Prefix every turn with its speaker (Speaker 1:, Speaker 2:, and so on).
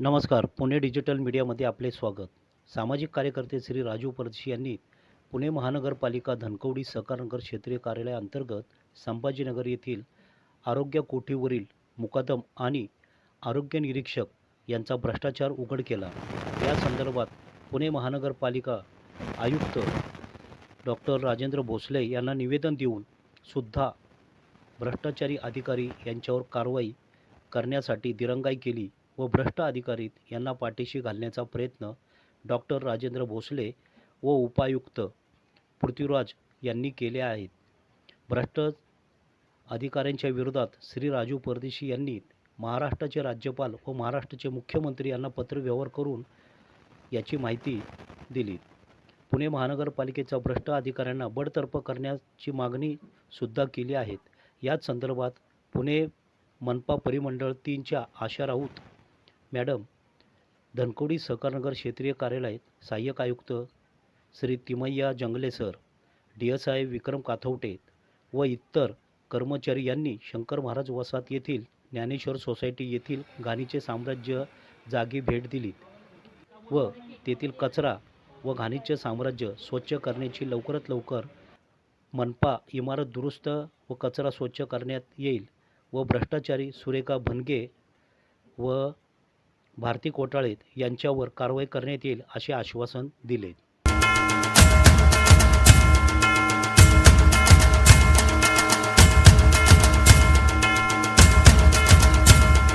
Speaker 1: नमस्कार. पुणे डिजिटल मीडियामध्ये आपले स्वागत. सामाजिक कार्यकर्ते श्री राजू परदेशी यांनी पुणे महानगरपालिका धनकवडी सहकारनगर क्षेत्रीय कार्यालयाअंतर्गत संभाजीनगर येथील आरोग्य कोठीवरील मुकादम आणि आरोग्य निरीक्षक यांचा भ्रष्टाचार उघड केला. या संदर्भात पुणे महानगरपालिका आयुक्त डॉक्टर राजेंद्र भोसले यांना निवेदन देऊन सुद्धा भ्रष्टाचारी अधिकारी यांच्यावर कारवाई करण्यासाठी दिरंगाई केली. व भ्रष्ट अधिकारी यांना पाठीशी घालण्याचा प्रयत्न डॉक्टर राजेंद्र भोसले व उपायुक्त पृथ्वीराज यांनी केले आहेत. भ्रष्ट अधिकाऱ्यांच्या विरोधात श्री राजू परदेशी यांनी महाराष्ट्राचे राज्यपाल व महाराष्ट्राचे मुख्यमंत्री यांना पत्रव्यवहार करून याची माहिती दिली. पुणे महानगरपालिकेच्या भ्रष्ट अधिकाऱ्यांना बडतर्फ करण्याची मागणी सुद्धा केली आहेत याच संदर्भात पुणे मनपा परिमंडळ तीनच्या आशा राऊत मॅडम धनकवडी सहकारनगर क्षेत्रीय कार्यालय सहाय्यक आयुक्त Shri Timayya Jangale sir D S I Vikram Kathwate व इतर कर्मचारी यांनी शंकर महाराज वसाहत येथील ज्ञानेश्वर सोसायटी येथील घाणीचे साम्राज्य जागी भेट दिली व तेथील कचरा व घाणीचे साम्राज्य स्वच्छ करण्याची लवकरात लवकर मनपा इमारत दुरुस्त व कचरा स्वच्छ करण्यात येईल व भ्रष्टाचारी सुरेखा भनगे व भारती कोटाळे यांच्यावर कारवाई करण्यात येईल असे आश्वासन दिले.